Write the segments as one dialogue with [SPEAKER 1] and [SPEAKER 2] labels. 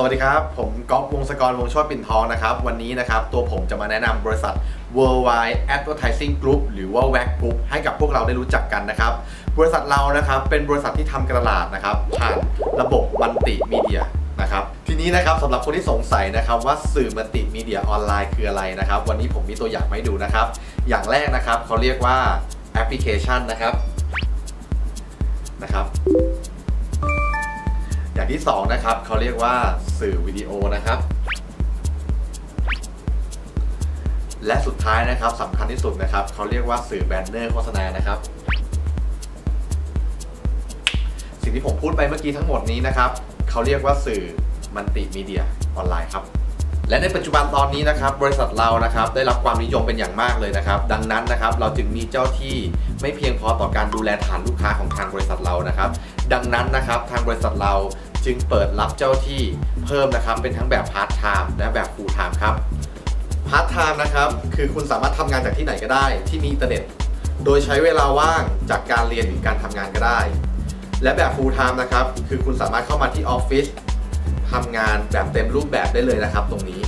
[SPEAKER 1] สวัสดีครับ ผมก๊อฟวงศกรวงชติปิ่นทองนะครับ วันนี้นะครับ ตัวผมจะมาแนะนำบริษัท Worldwide Advertising Group หรือว่า WAG Group ให้กับพวกเราได้รู้จักกันนะครับ บริษัทเรานะครับเป็นบริษัทที่ทำกรตลาดนะครับผ่านระบบมัลติมีเดียนะครับทีนี้นะครับสำหรับคนที่สงสัยนะครับว่าสื่อมัลติมีเดียออนไลน์คืออะไรนะครับ วันนี้ผมมีตัวอย่างมาให้ดูนะครับ อย่างแรกนะครับเขาเรียกว่าแอปพลิเคชันนะครับนะครับ อย่างที่สองนะครับเขาเรียกว่าสื่อวิดีโอนะครับ และสุดท้ายนะครับสำคัญที่สุดนะครับเขาเรียกว่าสื่อแบนเนอร์โฆษณานะครับ สิ่งที่ผมพูดไปเมื่อกี้ทั้งหมดนี้นะครับเขาเรียกว่าสื่อมัลติมีเดียออนไลน์ครับและในปัจจุบันตอนนี้นะครับ บริษัทเรานะครับได้รับความนิยมเป็นอย่างมากเลยนะครับ ดังนั้นนะครับเราจึงมีเจ้าที่ไม่เพียงพอต่อการดูแลฐานลูกค้าของทางบริษัทเรานะครับ ดังนั้นนะครับทางบริษัทเรา จึงเปิดรับเจ้าที่เพิ่มนะครับ เป็นทั้งแบบพาร์ทไทม์และแบบฟูลไทม์ครับพาร์ทไทม์นะครับคือคุณสามารถทำงานจากที่ไหนก็ได้ ที่มีอินเทอร์เน็ต โดยใช้เวลาว่างจากการเรียนหรือการทำงานก็ได้ และแบบ full time นะครับคือคุณสามารถเข้ามาที่ออฟฟิศทำงานแบบเต็มรูปแบบได้เลยนะครับ ตรงนี้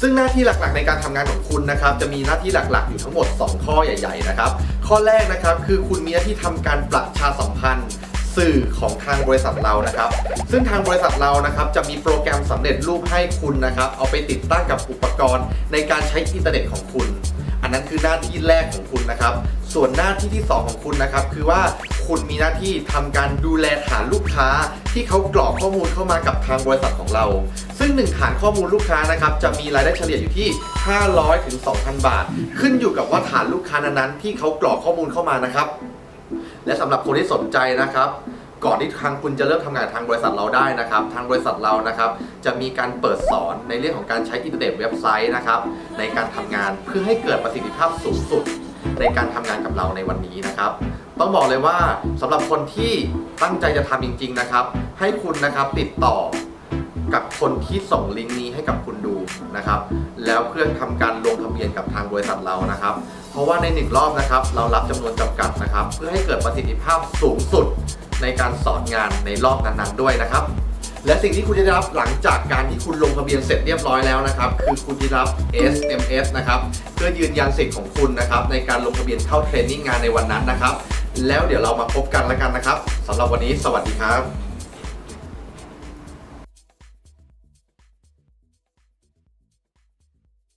[SPEAKER 1] ซึ่งหน้าที่หลักๆในการทำงานของคุณนะครับ จะมีหน้าที่หลักๆ อยู่ทั้งหมด 2 ข้อใหญ่ ๆ นะครับ ข้อแรกนะครับคือคุณมีหน้าที่ทำการประชาสัมพันธ์ สื่อของทางบริษัทเรานะครับ ซึ่งทางบริษัทเรานะครับจะมีโปรแกรมสำเร็จรูปให้คุณนะครับ เอาไปติดตั้งกับอุปกรณ์ ในการใช้อินเทอร์เน็ตของคุณ อันนั้นคือหน้าที่แรกของคุณนะครับ ส่วนหน้าที่ที่ 2 ของคุณนะครับ คือว่าคุณมีหน้าที่ทำการดูแลฐานลูกค้า ที่เขากรอกข้อมูลเข้ามากับทางบริษัทของเรา ซึ่งหนึ่งฐานข้อมูลลูกค้านะครับจะมีรายได้เฉลี่ยอยู่ที่ 500ถึง2,000 บาท ขึ้นอยู่กับว่าฐานลูกค้านั้นๆที่เขากรอกข้อมูลเข้ามานะครับ และสำหรับคนที่สนใจนะครับ ก่อนที่ทางคุณจะเริ่มทำงานทางบริษัทเราได้นะครับ ทางบริษัทเรานะครับ จะมีการเปิดสอนในเรื่องของการใช้อินเทอร์เน็ตเว็บไซต์นะครับ ในการทำงานเพื่อให้เกิดประสิทธิภาพสูงสุด ในการทำงานกับเราในวันนี้นะครับ ต้องบอกเลยว่าสำหรับคนที่ตั้งใจจะทำจริง ๆ นะครับ ให้คุณนะครับติดต่อ กับคนที่ส่งลิงก์นี้ให้กับคุณดูนะครับ แล้วเพื่อทำการลงทะเบียนกับทางบริษัทเรานะครับ เพราะว่าในหนึ่งรอบนะครับ เรารับจำนวนจำกัดนะครับ เพื่อให้เกิดประสิทธิภาพสูงสุดในการสอนงานในรอบนั้นๆด้วยนะครับ และสิ่งที่คุณจะได้รับหลังจากการที่คุณลงทะเบียนเสร็จเรียบร้อยแล้วนะครับ คือคุณจะรับ SMS นะครับ เพื่อยืนยันสิทธิ์ของคุณนะครับ ในการลงทะเบียนเข้าเทรนนิ่งงานในวันนั้นนะครับ แล้วเดี๋ยวเรามาพบกันแล้วกันนะครับสำหรับวันนี้ สวัสดีครับ